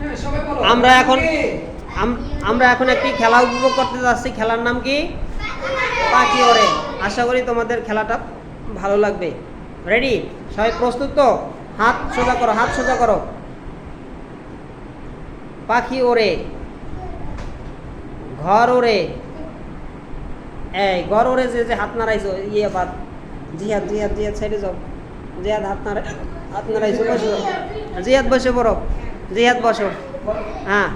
হ্যাঁ। আমরা এখন আমরা এখন একটি খেলা উপভোগ করতে যাচ্ছি। খেলার নাম কি? পাখি ওরে আশা করি তোমাদের খেলাটা ভালো লাগবে। রেডি সবাই প্রস্তুত তো? হাত সোজা করো হাত সোজা করো। পাখি ওরে ঘর ওরে এই ঘর ওরে যে যে হাত নাড়াইছো ইয়ে বাদ। জিহাদ জিহাদ জিহাদ সাইডে যাও। জিহাদ হাত নাড়াই হাত নাড়াইছো বসে জিহাদ বসে পড়ো। জিহাদ বসো। হ্যাঁ?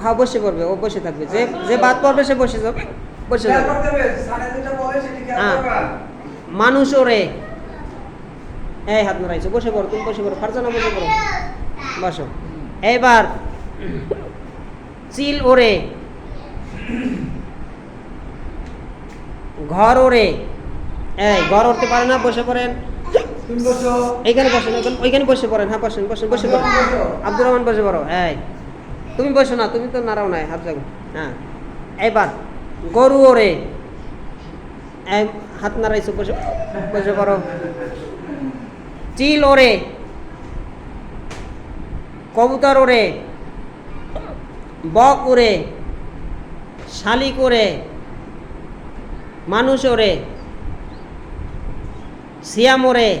হ্যাঁ বসে পড়বে, ও বসে থাকবে। যে যে বাদ পড়বে, সে বসে যাবে, বসে হ্যাঁ। মানুষ ওরে। এই হাত নাড়াইছো, বসে পড়ো, তুমি বসে পড়ো, ফারজানা বসে পড়ো। বসো। এইবার চিল ওরে। ঘর ওরে। এই, ঘর উঠতে পারে না, বসে পড়েন। তুমি এইখানে বসেন ওইখানে- বসে পড়েন হ্যাঁ বসেন বসেন বসে পড়েন। আব্দুর রহমান বসে। পড়ো এই। তুমি বসো না তুমি তো নাড়াও নাই হাত যাব হ্যাঁ। এবার গরু ওরে। হাত নাড়াইছো বসে বসে পড়ো। চিল ওরে। কবুতর ওরে। বক ওরে। শালিক ওরে। মানুষ ওরে। সিয়াম ওরে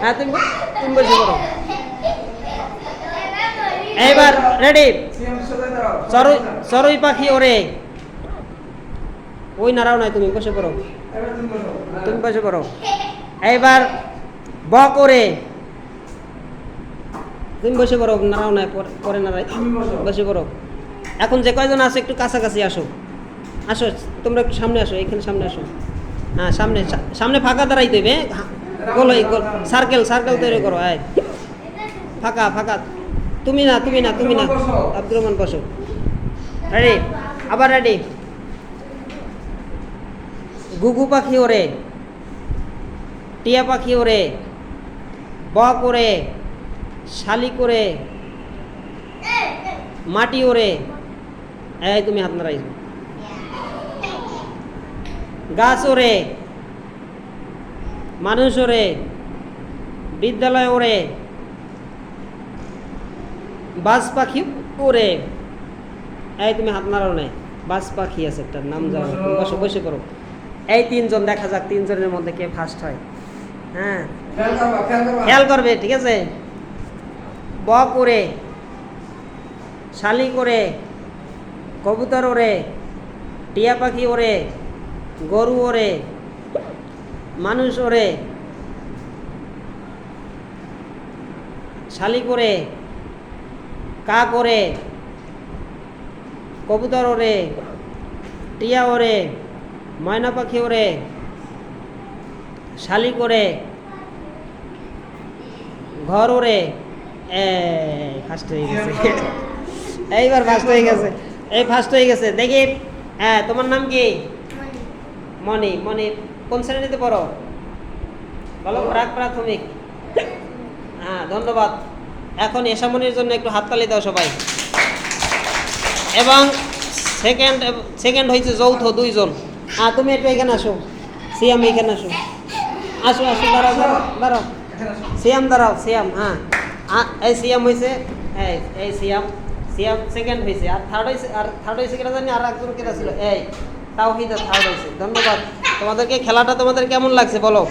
হ্যাঁ তুমি তুমি এইবার রেডি দাঁড়াও। চড়ুই পাখি ওরে। ওই নাড়াও নাই তুমি, বসে পড়ো। তুমি বসো। পড়ো। এইবার বক ওরে। তুমি বসে পড়ো, নাড়াও নাই, পরে- নাড়াই। বসো। পড়ো। এখন যে কয়জন আছে একটু কাছাকাছি আসো। আসো, তোমরা সামনে আসো, এখানে সামনে আসো। হ্যাঁ সামনে সামনে ফাঁকা দাঁড়াই দেবে গোল সার্কেল সার্কেল তৈরি করো, আয়। ফাঁকা ফাঁকা। তুমি না তুমি না তুমি না। আব্দুর রহমান, বসো। রেডি আবার রেডি গুগু পাখি ওরে। টিয়া পাখি ওরে। বক ওরে। শালি ওরে। মাটি ওরে। এই তুমি হাত নাড়াই। গাছ ওরে মানুষ ওরে বিদ্যালয় ওরে বাজ পাখি ওরে এই তুমি হাত নাড়াও নাই বাজ পাখি আছে একটা নাম যাও বসে। বসে করো এই তিনজন দেখা যাক তিনজনের মধ্যে কে ফার্স্ট হয়। হ্যাঁ। খেয়াল করবা, খেয়াল করবে ঠিক আছে? ব করে শালি করে কবুতর ওরে টিয়া পাখি ওরে গরু ওরে, মানুষ ওরে, শালিক ওরে, কাক ওরে, কবুতর ওরে, টিয়া ওরে, ময়না পাখি ওরে, শালিক ওরে, ঘর ওরে ফার্স্ট হয়ে গেছে। এইবার ফার্স্ট হয়ে গেছে। এই ফার্স্ট হয়ে গেছে। দেখি হ্যাঁ তোমার নাম কি? মনি মনি কোন শ্রেণীতে পড়ো? বলো প্রাক প্রাথমিক। হ্যাঁ ধন্যবাদ। এখন এসামনির জন্য একটু হাততালি দাও সবাই। এবং সেকেন্ড সেকেন্ড হয়েছে যৌথ দুইজন। হ্যাঁ তুমি একটু এখানে আসো। সিয়াম এখানে আসো। আসো আসো দাঁড়াও দাঁড়াও দাঁড়াও। সিয়াম দাঁড়াও সিয়াম হ্যাঁ। এই সিয়াম হয়েছে এই এই সিয়াম। সিয়াম সেকেন্ড হয়েছে আর থার্ড হয়েছে আর থার্ড হয়েছে কেনা জানি? আর একজন কেনা ছিল? এই তাও হয়েছে ধন্যবাদ। তোমাদেরকে খেলাটা তোমাদের কেমন লাগছে বলো?